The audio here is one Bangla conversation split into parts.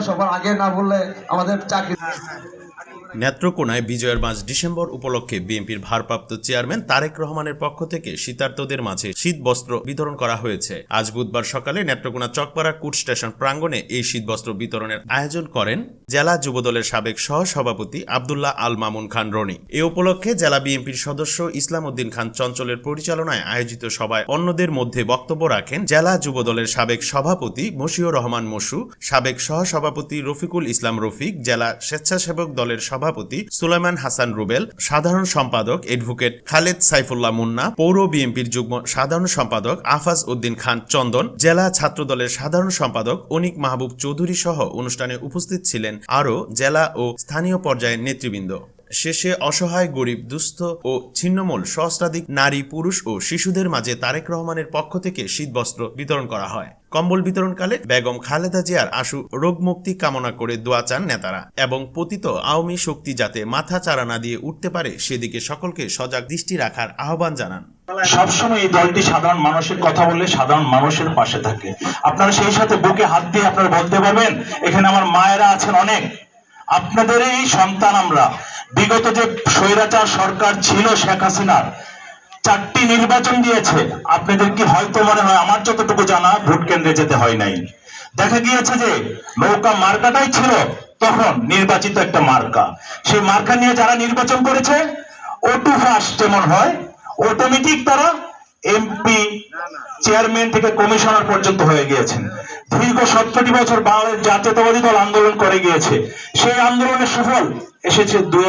সবার আগে না বললে আমাদের চাকরি নেত্রকোনায় বিজয়ের মাস ডিসেম্বর উপলক্ষে বিএনপির ভারপ্রাপ্ত চেয়ারম্যান তারেক রহমানের পক্ষ থেকে শীতার্তদের মাঝে শীত বস্ত্র বিতরণ করা হয়েছে। আজ বুধবার সকালে নেত্রকোনা চকপাড়া কুট স্টেশন প্রাঙ্গণে এই শীত বস্ত্র বিতরণের আয়োজন করেন জেলা যুবদলের সাবেক সহ সভাপতি আবদুল্লাহ আল মামুন খান রনি। এ উপলক্ষে জেলা বিএনপির সদস্য ইসলাম উদ্দিন খান চঞ্চলের পরিচালনায় আয়োজিত সভায় অন্যদের মধ্যে বক্তব্য রাখেন জেলা যুবদলের সাবেক সভাপতি মশিউর রহমান মশু সাবেক সহ সভাপতি রফিকুল ইসলাম রফিক, জেলা স্বেচ্ছাসেবক দলের সভাপতি সুলাইমান হাসান রুবেল, সাধারণ সম্পাদক এডভোকেট খালেদ সাইফুল্লাহ মুন্না, পৌর বিএনপির যুগ্ম সাধারণ সম্পাদক আফাজ উদ্দিন খান চন্দন, জেলা ছাত্র দলের সাধারণ সম্পাদক অনিক মাহবুব চৌধুরী সহ অনুষ্ঠানে উপস্থিত ছিলেন আরও জেলা ও স্থানীয় পর্যায়ের নেতৃবৃন্দ। শেষে অসহায়, গরিব, দুস্থ ও ছিন্নমূল, সহস্রাধিক নারী, পুরুষ ও শিশুদের মাঝে তারেক রহমানের পক্ষ থেকে শীতবস্ত্র বিতরণ করা হয়। কম্বল বিতরণকালে বেগম খালেদা জিয়ার আশু রোগমুক্তি কামনা করে দোয়া চান নেতারা এবং পতিত আওয়ামী শক্তি যাতে মাথা চারা না দিয়ে উঠতে পারে, সেদিকে সকলকে সজাগ দৃষ্টি রাখার আহ্বান জানান। সবসময় এই দলটি সাধারণ মানুষের কথা বলে সাধারণ মানুষের পাশে থাকে। আপনারা সেই সাথে বুকে হাত দিয়ে আপনারা বলতে পারবেন, এখানে আমার মায়েরা আছেন অনেক। আপনাদের এই সন্তান আমরা। বিগত যে স্বৈরাচার সরকার ছিল শেখ হাসিনার, চারটি নির্বাচন দিয়েছে। আপনাদের কি হয়তো মনে হয়, আমার যতটুকু জানা, ভোট কেন্দ্রে যেতে হয় নাই। দেখা গিয়েছে যে, নৌকা মার্কাটাই ছিল তখন নির্বাচিত একটা মার্কা। সেই মার্কা নিয়ে যারা নির্বাচন করেছে ওটু ফার্স্ট যেমন হয় অটোমেটিক তারা এমপি চেয়ারম্যান থেকে কমিশনার পর্যন্ত হয়ে গিয়েছেন। দীর্ঘ সত্তরটি বছর বাংলাদেশ জাতীয়তাবাদী দল আন্দোলন করে গিয়েছে। সেই আন্দোলনের সুফল এসেছে দুই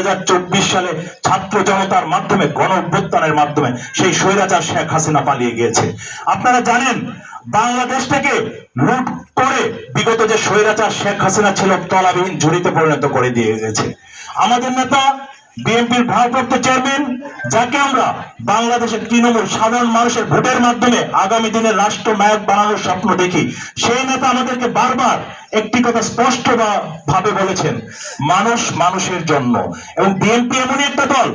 সালে ছাত্র জনতার মাধ্যমে, গণ অভ্যুত্থানের মাধ্যমে। সেই স্বৈরাচার শেখ হাসিনা পালিয়ে গিয়েছে। আপনারা জানেন বাংলাদেশটাকে লুট করে বিগত যে স্বৈরাচার শেখ হাসিনা ছিল, তলাবিহীন ঝুড়িতে পরিণত করে দিয়ে গেছে। আমাদের নেতা বিএনপির ভারপ্রাপ্ত চেয়ারম্যান, যাকে আমরা বাংলাদেশের তৃণমূল সাধারণ মানুষের ভোটের মাধ্যমে আগামী দিনে রাষ্ট্র নায়ক বানানোর স্বপ্ন দেখি, সেই নেতা আমাদেরকে বারবার একটি কথা স্পষ্ট ভাবে বলেছেন, মানুষ মানুষের জন্য। এবং বিএনপি এমনই একটা দল।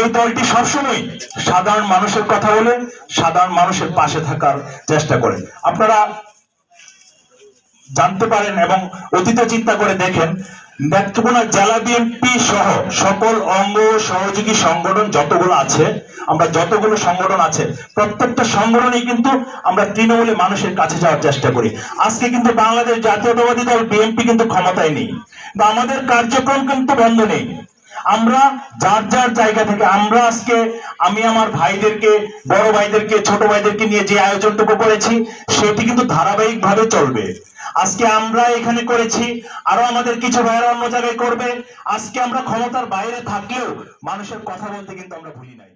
এই দলটি সবসময় সাধারণ মানুষের কথা বলে, সাধারণ মানুষের পাশে থাকার চেষ্টা করে। আপনারা জানতে পারেন এবং অতীতে চিন্তা করে দেখেন নেত্রকোনা জেলা বিএনপি সহ সকল অঙ্গ সহযোগী সংগঠন যতগুলো আছে, আমরা যতগুলো সংগঠন আছে, প্রত্যেকটা সংগঠনই কিন্তু আমরা তৃণমূলে মানুষের কাছে যাওয়ার চেষ্টা করি। আজকে কিন্তু বাংলাদেশ জাতীয়তাবাদী দল বিএনপি কিন্তু ক্ষমতায় নেই। বা আমাদের কার্যক্রম কিন্তু বন্ধ নেই। আমরা যার যার জায়গা থেকে, আমরা আজকে আমি আমার ভাইদেরকে, বড় ভাইদেরকে, ছোট ভাইদেরকে নিয়ে যে আয়োজনটুকু করেছি, সেটি কিন্তু ধারাবাহিক ভাবে চলবে। আজকে আমরা এখানে করেছি। আরও আমাদের কিছু ভাইয়েরা অন্য জায়গায় করবে। আজকে আমরা ক্ষমতার বাইরে থাকলেও মানুষের কথা বলতে কিন্তু আমরা ভুলি নাই।